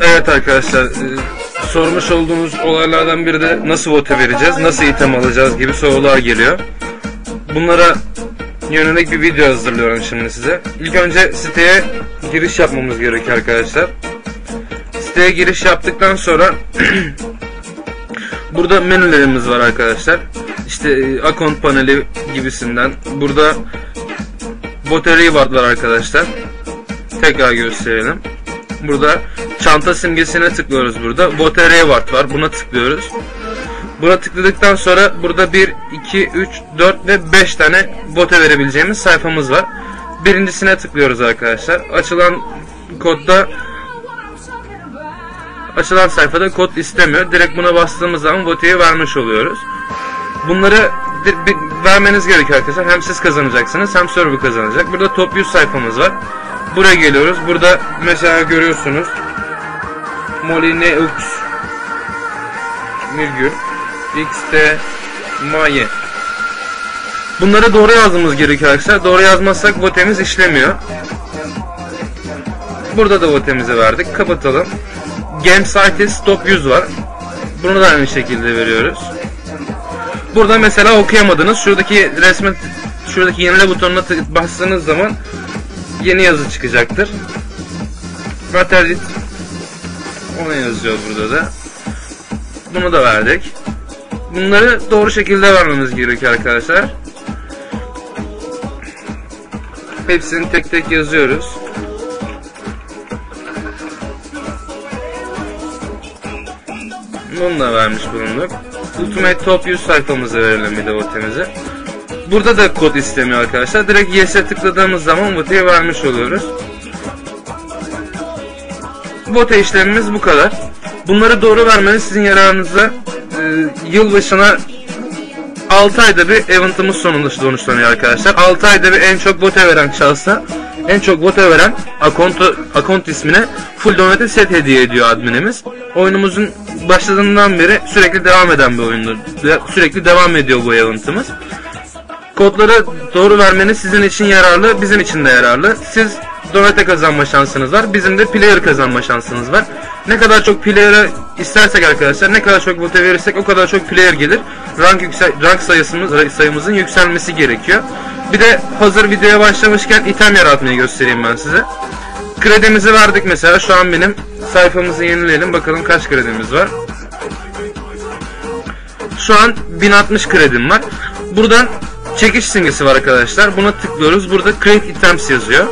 Evet arkadaşlar, e, sormuş olduğunuz olaylardan biri de nasıl vote vereceğiz, nasıl item alacağız gibi sorular geliyor. Bunlara yönelik bir video hazırlıyorum şimdi size. İlk önce siteye giriş yapmamız gerekiyor arkadaşlar. Siteye giriş yaptıktan sonra burada menülerimiz var arkadaşlar. İşte e, account paneli gibisinden. Burada reward var arkadaşlar. Tekrar gösterelim. Burada çanta simgesine tıklıyoruz burada. Voter Reward var. Buna tıklıyoruz. Buna tıkladıktan sonra burada 1, 2, 3, 4 ve 5 tane vote verebileceğimiz sayfamız var. Birincisine tıklıyoruz arkadaşlar. Açılan kodda açılan sayfada kod istemiyor. Direkt buna bastığımız zaman voteyi vermiş oluyoruz. Bunları vermeniz gerekiyor arkadaşlar. Hem siz kazanacaksınız hem server kazanacak. Burada top 100 sayfamız var. Buraya geliyoruz. Burada mesela görüyorsunuz. Molineux virgül xt maye Bunları doğru yazmamız gerekiyor arkadaşlar. Doğru yazmazsak votemiz işlemiyor. Burada da votemizi verdik. Kapatalım. Game site stop 100 var. Bunu da aynı şekilde veriyoruz. Burada mesela okuyamadınız. Şuradaki resme şuradaki yenile butonuna bastığınız zaman yeni yazı çıkacaktır. Materyal onu yazıyor burada da. Bunu da verdik. Bunları doğru şekilde vermemiz gerekiyor arkadaşlar. Hepsini tek tek yazıyoruz. Bunu da vermiş bulunduk. Ultimate Top 100 sayfamızı verelim bir de votemizi. Burada da kod istemiyor arkadaşlar. Direkt Yes'e tıkladığımız zaman voteyi vermiş oluyoruz. Vote işlemimiz bu kadar. Bunları doğru vermeniz sizin yararınıza e, yılbaşına 6 ayda bir eventımız sonunda sonuçlanıyor arkadaşlar. 6 ayda bir en çok vote veren şahsa en çok vote veren akonto, akont ismine full donate set hediye ediyor adminimiz. Oyunumuzun başladığından beri sürekli devam eden bir oyundur. Sürekli devam ediyor bu eventımız. Kodları doğru vermeniz sizin için yararlı, bizim için de yararlı. Siz donate kazanma şansınız var. Bizim de player kazanma şansınız var. Ne kadar çok player'ı istersek arkadaşlar, ne kadar çok vote verirsek o kadar çok player gelir. Rank, yüksel, rank sayısımız, sayımızın yükselmesi gerekiyor. Bir de hazır videoya başlamışken item yaratmayı göstereyim ben size. Kredimizi verdik mesela. Şu an benim sayfamızı yenileyelim. Bakalım kaç kredimiz var. Şu an 1060 kredim var. Buradan çekiş simgesi var arkadaşlar. Buna tıklıyoruz. Burada create items yazıyor.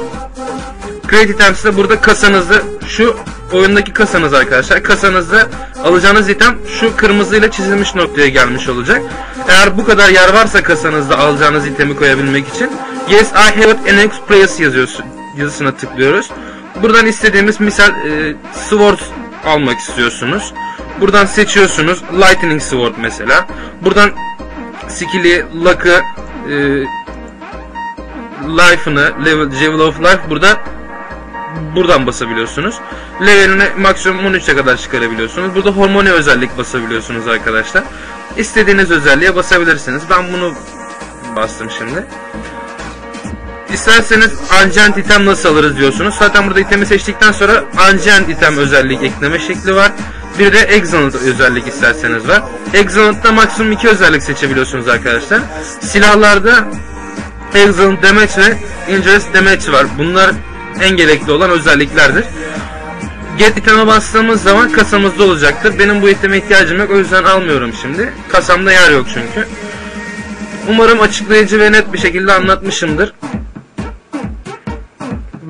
Create items de burada kasanızda şu oyundaki kasanız arkadaşlar. Kasanızda alacağınız item şu kırmızıyla çizilmiş noktaya gelmiş olacak. Eğer bu kadar yer varsa kasanızda alacağınız itemi koyabilmek için Yes I have and express yazıyorsun yazısına tıklıyoruz. Buradan istediğimiz misal e, sword almak istiyorsunuz. Buradan seçiyorsunuz. Lightning Sword mesela. Buradan skill'i, luck'ı, e, life'ını, level, level of life burada buradan basabiliyorsunuz. Levelini maksimum 13'e kadar çıkarabiliyorsunuz. Burada hormoni özellik basabiliyorsunuz arkadaşlar. İstediğiniz özelliğe basabilirsiniz. Ben bunu bastım şimdi. İsterseniz Ancient item nasıl alırız diyorsunuz. Zaten burada itemi seçtikten sonra Ancient item özellik ekleme şekli var. Bir de Excellent özellik isterseniz var. Excellent'ta maksimum iki özellik seçebiliyorsunuz arkadaşlar. Silahlarda Excellent Damage ve Injurious Damage var. Bunlar en gerekli olan özelliklerdir. Get item'e bastığımız zaman kasamızda olacaktır. Benim bu iteme ihtiyacım yok o yüzden almıyorum şimdi. Kasamda yer yok çünkü. Umarım açıklayıcı ve net bir şekilde anlatmışımdır.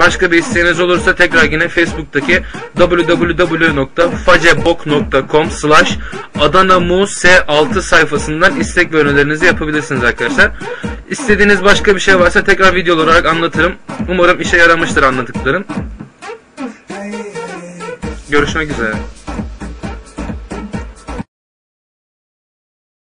Başka bir isteğiniz olursa tekrar yine Facebook'taki www.facebok.com slash adanamus6 sayfasından istek ve önerilerinizi yapabilirsiniz arkadaşlar. İstediğiniz başka bir şey varsa tekrar video olarak anlatırım. Umarım işe yaramıştır anlattıklarım. Görüşmek üzere.